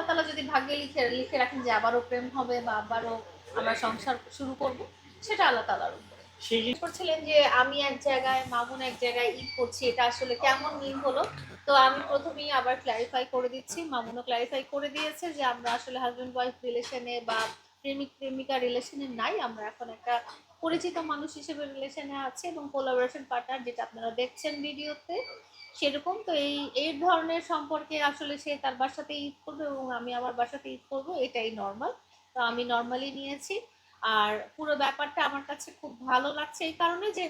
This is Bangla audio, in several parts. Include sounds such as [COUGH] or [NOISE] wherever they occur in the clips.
আল্লাহ তালা যদি ভাগ্যে লিখে লিখে রাখেন যে আবারও প্রেম হবে বা আবারও আমরা সংসার শুরু করব সেটা আল্লাহ তালার উপরে। করছিলেন যে আমি এক জায়গায় মামুন এক জায়গায় ঈদ করছি এটা আসলে কেমন মিল হলো? তো আমি প্রথমেই আবার ক্লারিফাই করে দিচ্ছি মামুনও ক্লারিফাই করে দিয়েছে যে আমরা আসলে হাজব্যান্ড ওয়াইফ রিলেশনে বা প্রেমিক, প্রেমিকা রিলেশনে নাই। আমরা এখন একটা পরিচিত মানুষ হিসেবে রিলেশনে আছি এবং কোলাবোরেশন পার্টনার যেটা আপনারা দেখছেন ভিডিওতে, সেরকম। তো এই এই ধরনের সম্পর্কে আসলে সে তার বাসাতে ঈদ করবে এবং আমি আমার বাসাতে ঈদ করব, এটাই নর্মাল তো আমি নর্মালি নিয়েছি। আর পুরো ব্যাপারটা আমার কাছে খুব ভালো লাগছে এই কারণে যে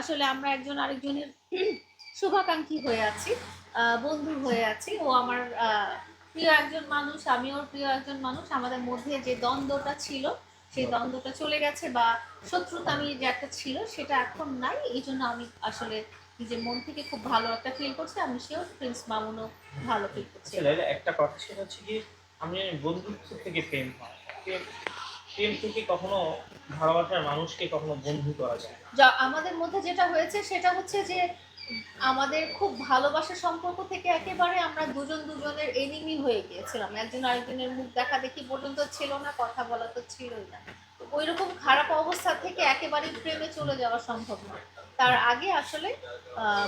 আসলে আমরা একজন আরেকজনের [CLEARS THROAT] শুভাকাঙ্ক্ষী হয়ে আছি বন্ধু হয়ে আছি। ও আমার প্রিয় একজন মানুষ আমি ওর প্রিয় একজন মানুষ আমাদের মধ্যে যে দ্বন্দ্বটা ছিল সেই দ্বন্দ্বটা চলে গেছে বা শত্রুতা আমি যে একটা ছিল সেটা এখন নাই। এই জন্য আমি আসলে নিজের মন থেকে খুব ভালো একটা ফিল করছি। আমি সেও প্রিন্স মামুনও ভালো ফিল করছি। একটা কথা সেটা হচ্ছে কি আমি বন্ধুত্ব থেকে প্রেম হয় প্রেম থেকে কখনো ভালোবাসার মানুষকে কখনো বন্ধু করা যায় যা আমাদের মধ্যে যেটা হয়েছে সেটা হচ্ছে যে আমাদের খুব ভালোবাসার সম্পর্ক থেকে একেবারে আমরা দুজন দুজনের এনিমি হয়ে গিয়েছিলাম। একজন আরেকজনের মুখ দেখা দেখি পর্যন্ত ছিল না, কথা বলা তো ছিলই না। ওই রকম খারাপ অবস্থা থেকে একেবারে প্রেমে চলে যাওয়া সম্ভব না। তার আগে আসলে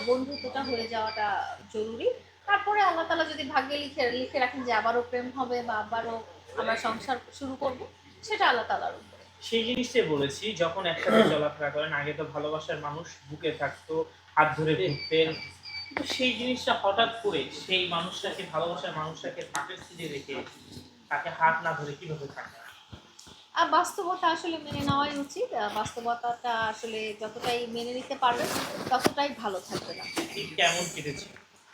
বন্ধুত্বটা হয়ে যাওয়াটা জরুরি। তারপরে আল্লাহ তালা যদি ভাগ্যে লিখে লিখে রাখেন যে আবারও প্রেম হবে বা আবারও আমরা সংসার শুরু করব, সেটা আল্লাহ তালার উপরে। সেই জিনিসটাই বলেছি যখন একসাথে চলাফেরা করেন আগে তো ভালোবাসার মানুষ বুকে থাকতো হাত ধরে ঘুরতেন। কিন্তু সেই জিনিসটা হঠাৎ করে সেই মানুষটাকে ভালোবাসার মানুষটাকে পাটের সিটে রেখে তাকে হাত না ধরে কীভাবে থাকে আর বাস্তবতা আসলে মেনে নেওয়াই উচিত। বাস্তবতাটা আসলে যতটাই মেনে নিতে পারবে ততটাই ভালো থাকবে না। কেমন কেটেছে?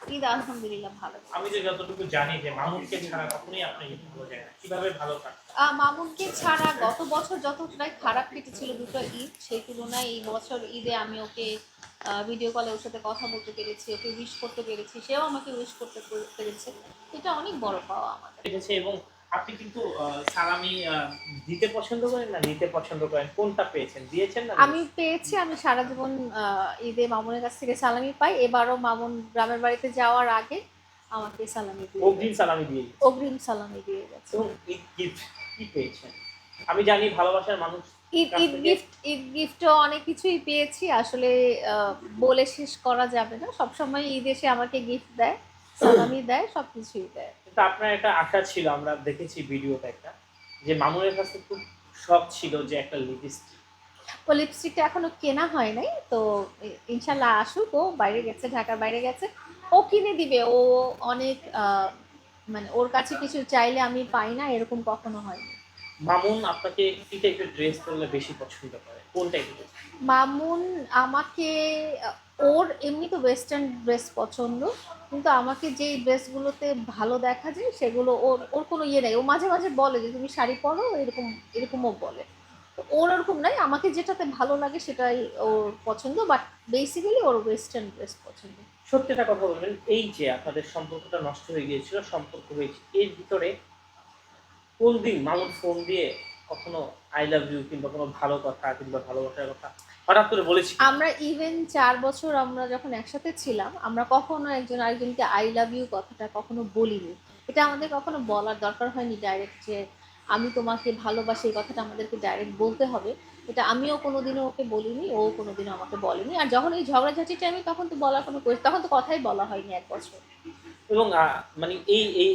ঈদ আলহামদুলিল্লাহ ভালো আমি যে যতটুকু জানি যে মামুনকে ছাড়া কখনোই আপনি ঈদ ভালো যায় না। কীভাবে ভালো থাকে? মামুনকে ছাড়া গত বছর যতটাই খারাপ কেটেছিল দুটো ঈদ সেই তুলনায় এই বছর ঈদে আমি ওকে ভিডিও কলে ওর সাথে কথা বলতে পেরেছি ওকে উইশ করতে পেরেছি সেও আমাকে উইশ করতে পেরেছে। এটা অনেক বড় পাওয়া আমাদের। এবং আপনি কিন্তু সালামি দিতে পছন্দ করেন না নিতে পছন্দ করেন? কোনটা পেয়েছেন? দিয়েছেন না আমি পেয়েছি আমি সারা জীবন ঈদে মামুনের কাছ থেকে সালামি পাই। এবারও মামুন গ্রামের বাড়িতে যাওয়ার আগে আমাকে সালামি দিয়ে অগ্রিম সালামি দিয়ে অগ্রিম সালামি দিয়ে গেছে। এবং ঈদ গিফট কি পেয়েছেন? আমি জানি ভালোবাসার মানুষ ঈদ ঈদ গিফট ঈদ গিফটও অনেক কিছুই পেয়েছি। আসলে বলে শেষ করা যাবে না। সবসময় ঈদ এসে আমাকে গিফট দেয় সালামি দেয় সব কিছুই দেয়। কিন্তু আপনার একটা আশা ছিল আমরা দেখেছি ভিডিওতে একটা যে মামুনের কাছে খুব শখ ছিল যে একটা লিপস্টিক ও লিপস্টিকটা এখনও কেনা হয় নাই তো ইনশাল্লাহ আসুক ও বাইরে গেছে ঢাকার বাইরে গেছে। ও কিনে দিবে ও অনেক মানে ওর কাছে কিছু চাইলে আমি পাই না এরকম কখনো হয়নি। মামুন আপনাকে কি টাইপের ড্রেস পরলে বেশি পছন্দ করে? কোন টাইপের মামুন আমাকে ওর এমনি তো ওয়েস্টার্ন ড্রেস পছন্দ কিন্তু আমাকে যেই ড্রেসগুলোতে ভালো দেখা যায়, সেগুলো ওর ওর কোনো ইয়ে নেই। ও মাঝে মাঝে বলে যে, তুমি শাড়ি পরো, এরকম, এরকমও বলে। ওর ওরকম নাই। আমাকে যেটাতে ভালো লাগে সেটাই ওর পছন্দ বাট বেসিক্যালি ওর ওয়েস্টার্ন ড্রেস পছন্দ। সত্যিটা কথা বলবেন, এই যে আপনাদের সম্পর্কটা নষ্ট হয়ে গিয়েছিল, সম্পর্ক হয়েছে, এর ভিতরে কোন দিন, মামুন ফোন দিয়ে কখনো আই লাভ ইউ কিংবা কোনো ভালো কথা কিংবা ভালোবাসার কথা হঠাৎ করে বলেছি আমরা ইভেন চার বছর আমরা যখন একসাথে ছিলাম আমরা কখনো একজন আরেকজনকে আই লাভ ইউ কথাটা কখনো বলিনি। এটা আমাদের কখনো বলার দরকার হয়নি ডাইরেক্ট যে আমি তোমাকে ভালোবাসি এই কথাটা আমাদেরকে ডাইরেক্ট বলতে হবে। এটা আমিও কোনোদিনও ওকে বলিনি ও কোনোদিনও আমাকে বলেনি। আর যখন এই ঝগড়াঝাটি টাইমে তখন তো বলার কোনো তখন তো কথাই বলা হয়নি এক বছর। এবং মানে এই এই